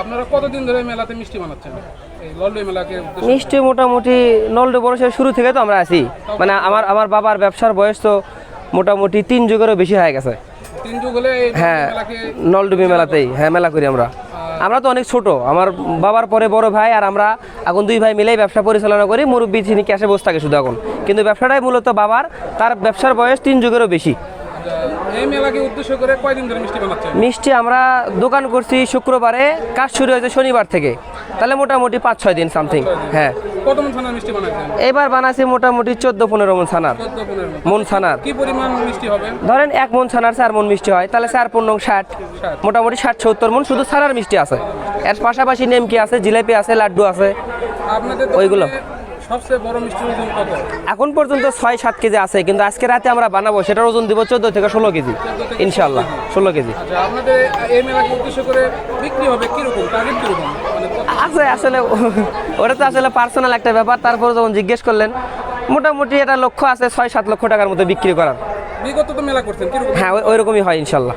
আপনারা কতদিন ধরে মেলাতে মিষ্টি বানাচ্ছেন? মিষ্টি মোটামুটি নলডে বড়সের শুরু থেকে তো আমরা আছি। মানে আমার আমার বাবার ব্যবসার বয়স তো মোটামুটি তিন যুগেরও বেশি হয়ে গেছে। তিন যুগ হলে হ্যাঁ নলডুবি মেলাতেই হ্যাঁ মেলা করি আমরা। আমরা তো অনেক ছোট আমার বাবার পরে বড় ভাই আর আমরা এখন দুই ভাই মিলেই ব্যবসা পরিচালনা করি মুরব্বী তিনি ক্যাশে বসে থাকে শুধু এখন কিন্তু ব্যবসাটাই মূলত বাবার তার ব্যবসার বয়স তিন যুগেরও বেশি। এই মেলাকে উদ্দেশ্য করে কয়দিন ধরে মিষ্টি বানাচ্ছেন? মিষ্টি আমরা দোকান করছি শুক্রবারে কাজ শুরু হয়েছে শনিবার থেকে। তাহলে মোটামুটি পাঁচ ছয় দিন সামথিং হ্যাঁ। কত মন থানার মিষ্টি বানাচ্ছেন? এবার বানাচ্ছি মোটামুটি চোদ্দ পনেরো মন ছানার। মন। ছানার। কি পরিমাণ মিষ্টি হবে? ধরেন এক মন ছানার চার মন মিষ্টি হয় তাহলে চার পনেরো ষাট। ষাট। মোটামুটি ষাট সত্তর মন শুধু ছানার মিষ্টি আছে। এর পাশাপাশি নেমকি আছে জিলেপি আছে লাড্ডু আছে। আপনাদের ওইগুলো। দোকানে সবচেয়ে বড় মিষ্টির ওজন কত? এখন পর্যন্ত ছয় সাত কেজি আছে কিন্তু আজকে রাতে আমরা বানাবো সেটার ওজন দিব চোদ্দ থেকে ষোলো কেজি। ইনশাল্লাহ ষোলো কেজি। আচ্ছা আপনাদের এই মেলাকে উদ্দেশ্য করে বিক্রি হবে? কীরকম? টার্গেট কীরকম? মানে আছে আসলে ওটা তো আসলে পার্সোনাল একটা ব্যাপার তারপর যখন জিজ্ঞেস করলেন মোটামুটি এটা লক্ষ্য আছে ছয় সাত লক্ষ টাকার মতো বিক্রি করার। বিগত তো মেলা করছেন হ্যাঁ ওই রকমই হয় ইনশাল্লাহ